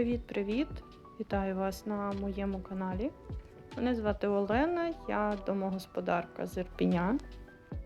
Привіт-привіт! Вітаю вас на моєму каналі. Мене звати Олена, я домогосподарка з Ірпіня.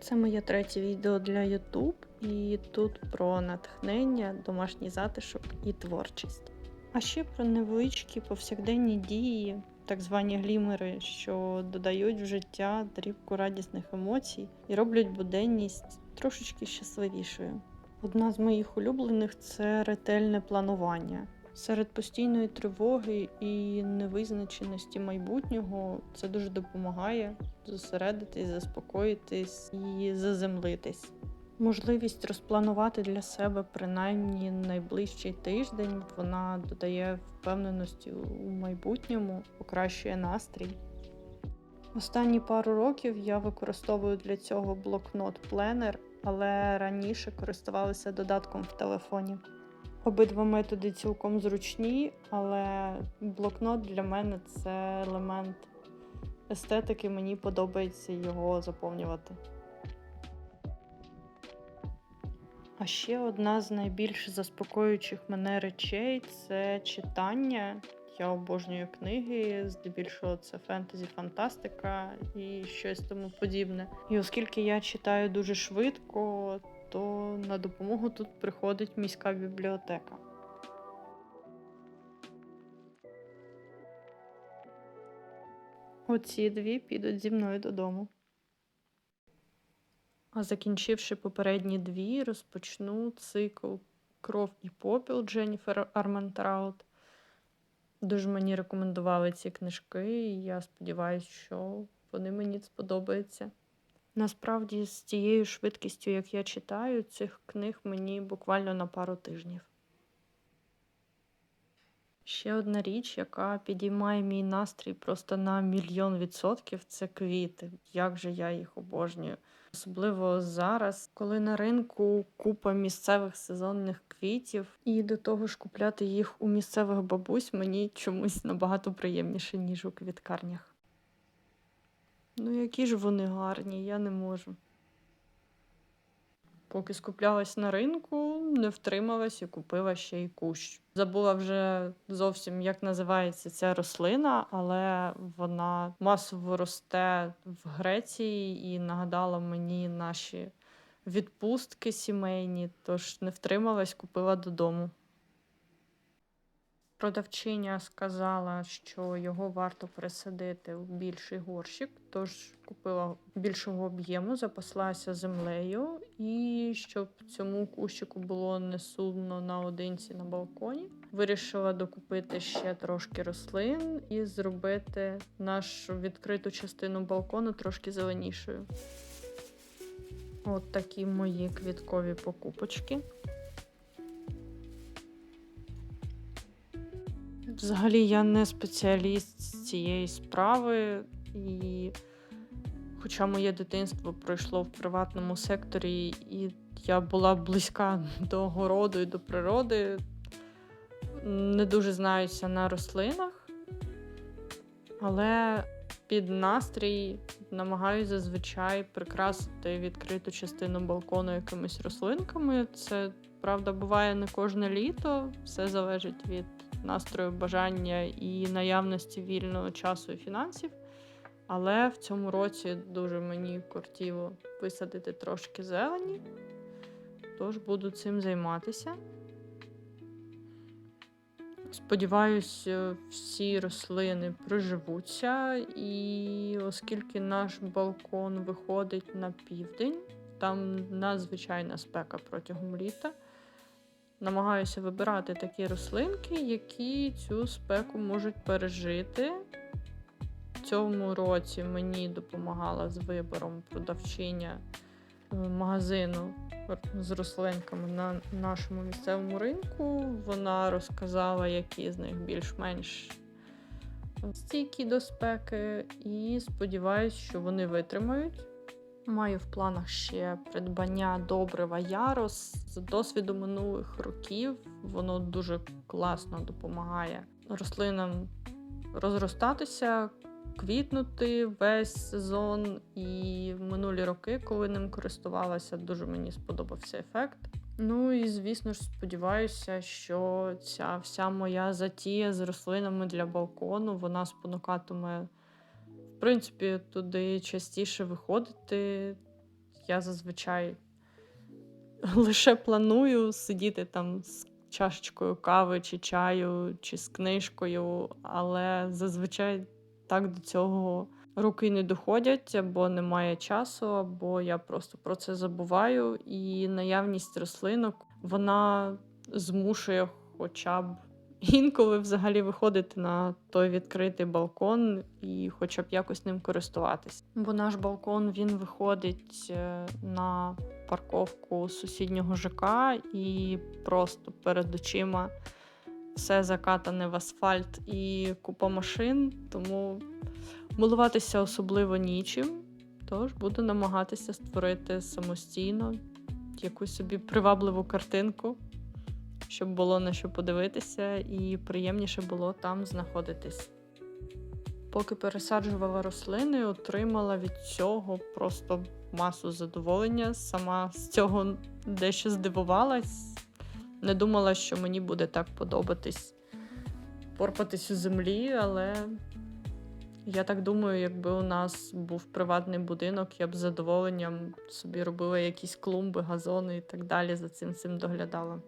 Це моє третє відео для YouTube, і тут про натхнення, домашній затишок і творчість. А ще про невеличкі повсякденні дії, так звані глімери, що додають в життя дрібку радісних емоцій і роблять буденність трошечки щасливішою. Одна з моїх улюблених це ретельне планування. Серед постійної тривоги і невизначеності майбутнього це дуже допомагає зосередитись, заспокоїтись і заземлитись. Можливість розпланувати для себе принаймні найближчий тиждень вона додає впевненості у майбутньому, покращує настрій. Останні пару років я використовую для цього блокнот-пленер, але раніше користувалася додатком в телефоні. Обидва методи цілком зручні, але блокнот для мене це елемент естетики, мені подобається його заповнювати. А ще одна з найбільш заспокоюючих мене речей це читання. Я обожнюю книги, здебільшого це фентезі, фантастика і щось тому подібне. І оскільки я читаю дуже швидко, то на допомогу тут приходить міська бібліотека. Оці дві підуть зі мною додому. А закінчивши попередні дві, розпочну цикл Кров і попіл Дженніфер Армантраут. Дуже мені рекомендували ці книжки, і я сподіваюся, що вони мені сподобаються. Насправді, з тією швидкістю, як я читаю, цих книг мені буквально на пару тижнів. Ще одна річ, яка підіймає мій настрій просто на мільйон відсотків, це квіти. Як же я їх обожнюю. Особливо зараз, коли на ринку купа місцевих сезонних квітів, і до того ж купляти їх у місцевих бабусь мені чомусь набагато приємніше, ніж у квіткарнях. Ну, які ж вони гарні, я не можу. Поки скуплялась на ринку, не втрималась і купила ще й кущ. Забула вже зовсім, як називається ця рослина, але вона масово росте в Греції і нагадала мені наші відпустки сімейні, тож не втрималась, купила додому. Продавчиня сказала, що його варто пересадити в більший горщик, тож купила більшого об'єму, запаслася землею, і щоб цьому кущику було не судно наодинці на балконі, вирішила докупити ще трошки рослин і зробити нашу відкриту частину балкону трошки зеленішою. От такі мої квіткові покупочки. Взагалі я не спеціаліст з цієї справи, і хоча моє дитинство пройшло в приватному секторі, і я була близька до городу і до природи, не дуже знаюся на рослинах, але під настрій намагаюся зазвичай прикрасити відкриту частину балкону якимись рослинками. Це правда буває не кожне літо, все залежить від настрою, бажання і наявності вільного часу і фінансів. Але в цьому році дуже мені кортіло висадити трошки зелені, тож буду цим займатися. Сподіваюсь, всі рослини приживуться, і оскільки наш балкон виходить на південь, там надзвичайна спека протягом літа. Намагаюся вибирати такі рослинки, які цю спеку можуть пережити. В цьому році мені допомагала з вибором продавчиня магазину з рослинками на нашому місцевому ринку. Вона розказала, які з них більш-менш стійкі до спеки, і сподіваюся, що вони витримають. Маю в планах ще придбання добрива Ярос з досвіду минулих років. Воно дуже класно допомагає рослинам розростатися, квітнути весь сезон. І в минулі роки, коли ним користувалася, дуже мені сподобався ефект. Ну і звісно ж, сподіваюся, що ця вся моя затія з рослинами для балкону вона спонукатиме, принципі, туди частіше виходити. Я зазвичай лише планую сидіти там з чашечкою кави чи чаю, чи з книжкою, але зазвичай так до цього руки не доходять, або немає часу, або я просто про це забуваю. І наявність рослинок вона змушує хоча б інколи взагалі виходити на той відкритий балкон і хоча б якось ним користуватись. Бо наш балкон він виходить е, на парковку сусіднього ЖК і просто перед очима все закатане в асфальт і купа машин, тому милуватися особливо нічим. Тож буду намагатися створити самостійно якусь собі привабливу картинку, щоб було на що подивитися, і приємніше було там знаходитись. Поки пересаджувала рослини, отримала від цього просто масу задоволення. Сама з цього дещо здивувалась. Не думала, що мені буде так подобатись порпатись у землі, але я так думаю, якби у нас був приватний будинок, я б з задоволенням собі робила якісь клумби, газони і так далі. За цим цим доглядала.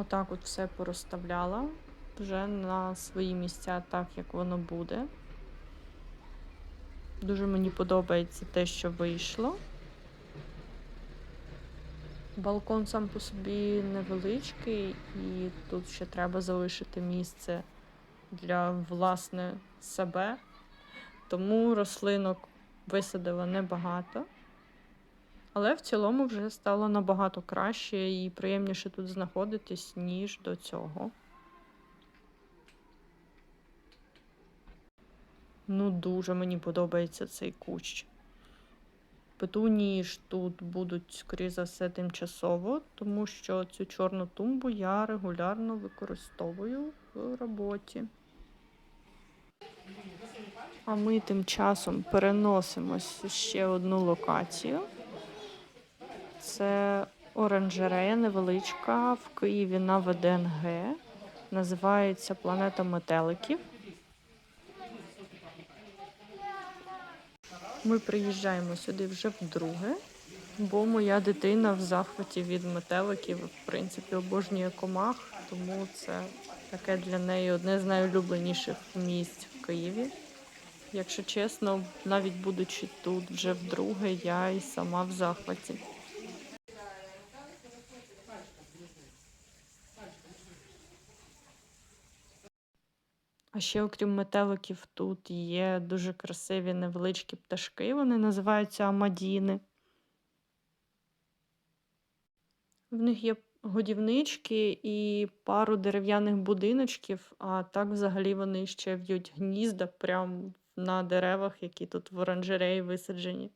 Отак от все порозставляла вже на свої місця, так як воно буде. Дуже мені подобається те, що вийшло. Балкон сам по собі невеличкий, і тут ще треба залишити місце для власне себе. Тому рослинок висадила небагато. Але в цілому вже стало набагато краще і приємніше тут знаходитись, ніж до цього. Ну, дуже мені подобається цей кущ. Петунії ж тут будуть, скоріше за все, тимчасово, тому що цю чорну тумбу я регулярно використовую в роботі. А ми тим часом переносимось ще одну локацію. Це оранжерея невеличка в Києві на ВДНГ. Називається Планета метеликів. Ми приїжджаємо сюди вже вдруге, бо моя дитина в захваті від метеликів, в принципі, обожнює комах, тому це таке для неї одне з найулюбленіших місць в Києві. Якщо чесно, навіть будучи тут вже вдруге, я і сама в захваті. А ще, окрім метеликів, тут є дуже красиві невеличкі пташки. Вони називаються амадіни. В них є годівнички і пару дерев'яних будиночків, а так взагалі вони ще в'ють гнізда прямо на деревах, які тут в оранжереї висаджені.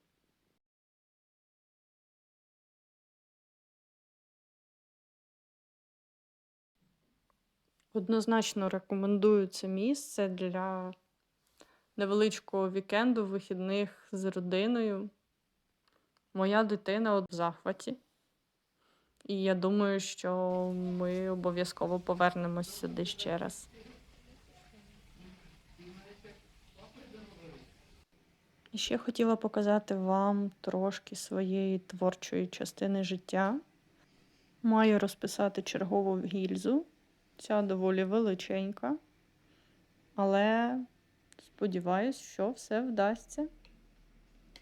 Однозначно рекомендую це місце для невеличкого вікенду, вихідних з родиною. Моя дитина от в захваті. І я думаю, що ми обов'язково повернемось сюди ще раз. І ще хотіла показати вам трошки своєї творчої частини життя. Маю розписати чергову гільзу. Ця доволі величенька, але сподіваюсь, що все вдасться.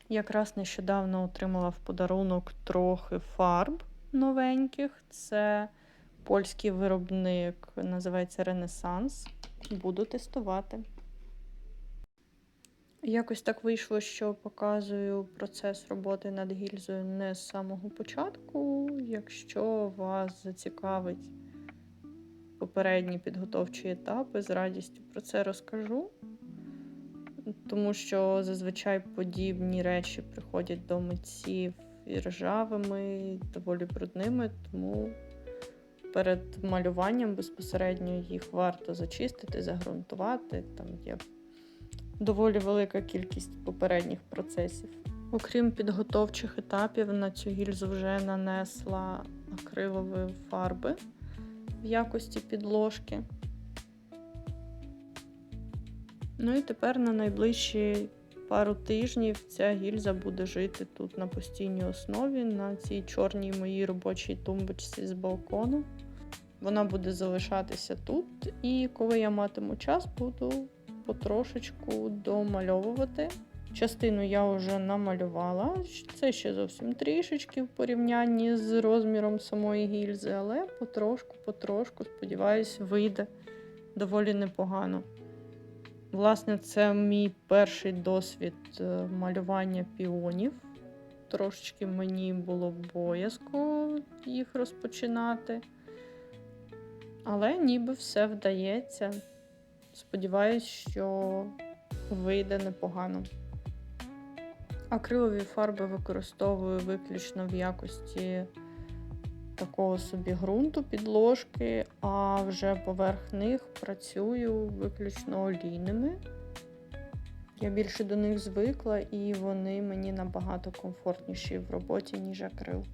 Якраз нещодавно отримала в подарунок трохи фарб новеньких. Це польський виробник, називається Ренесанс. Буду тестувати. Якось так вийшло, що показую процес роботи над гільзою не з самого початку. Якщо вас зацікавить попередні підготовчі етапи, з радістю про це розкажу, тому що зазвичай подібні речі приходять до митців і ржавими, доволі брудними, тому перед малюванням безпосередньо їх варто зачистити, загрунтувати. Там є доволі велика кількість попередніх процесів. Окрім підготовчих етапів, на цю гільзу вже нанесла акрилові фарби в якості підложки. Ну і тепер на найближчі пару тижнів ця гільза буде жити тут на постійній основі, на цій чорній моїй робочій тумбочці з балкону. Вона буде залишатися тут, і коли я матиму час, буду потрошечку домальовувати. Частину я вже намалювала. Це ще зовсім трішечки в порівнянні з розміром самої гільзи, але потрошку-потрошку, сподіваюсь, вийде доволі непогано. Власне, це мій перший досвід е, малювання піонів. Трошечки мені було боязко їх розпочинати. Але ніби все вдається. Сподіваюсь, що вийде непогано. Акрилові фарби використовую виключно в якості такого собі ґрунту, підложки, а вже поверх них працюю виключно олійними. Я більше до них звикла, і вони мені набагато комфортніші в роботі, ніж акрил.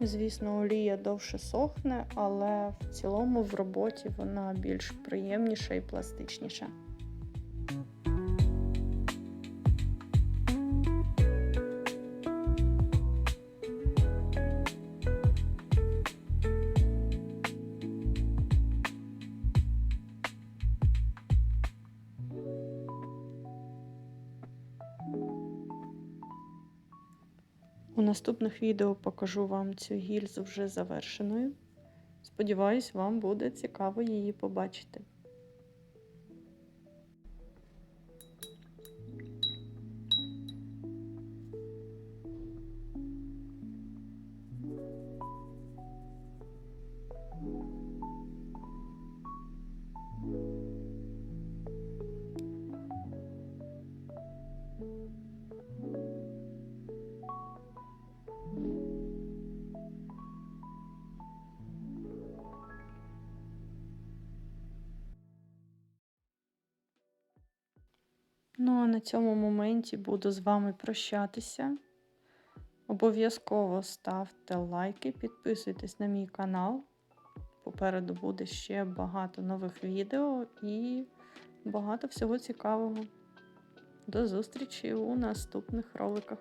Звісно, олія довше сохне, але в цілому в роботі вона більш приємніша і пластичніша. У наступних відео покажу вам цю гільзу вже завершеною. Сподіваюсь, вам буде цікаво її побачити. Ну а на цьому моменті буду з вами прощатися. Обов'язково ставте лайки, підписуйтесь на мій канал. Попереду буде ще багато нових відео і багато всього цікавого. До зустрічі у наступних роликах.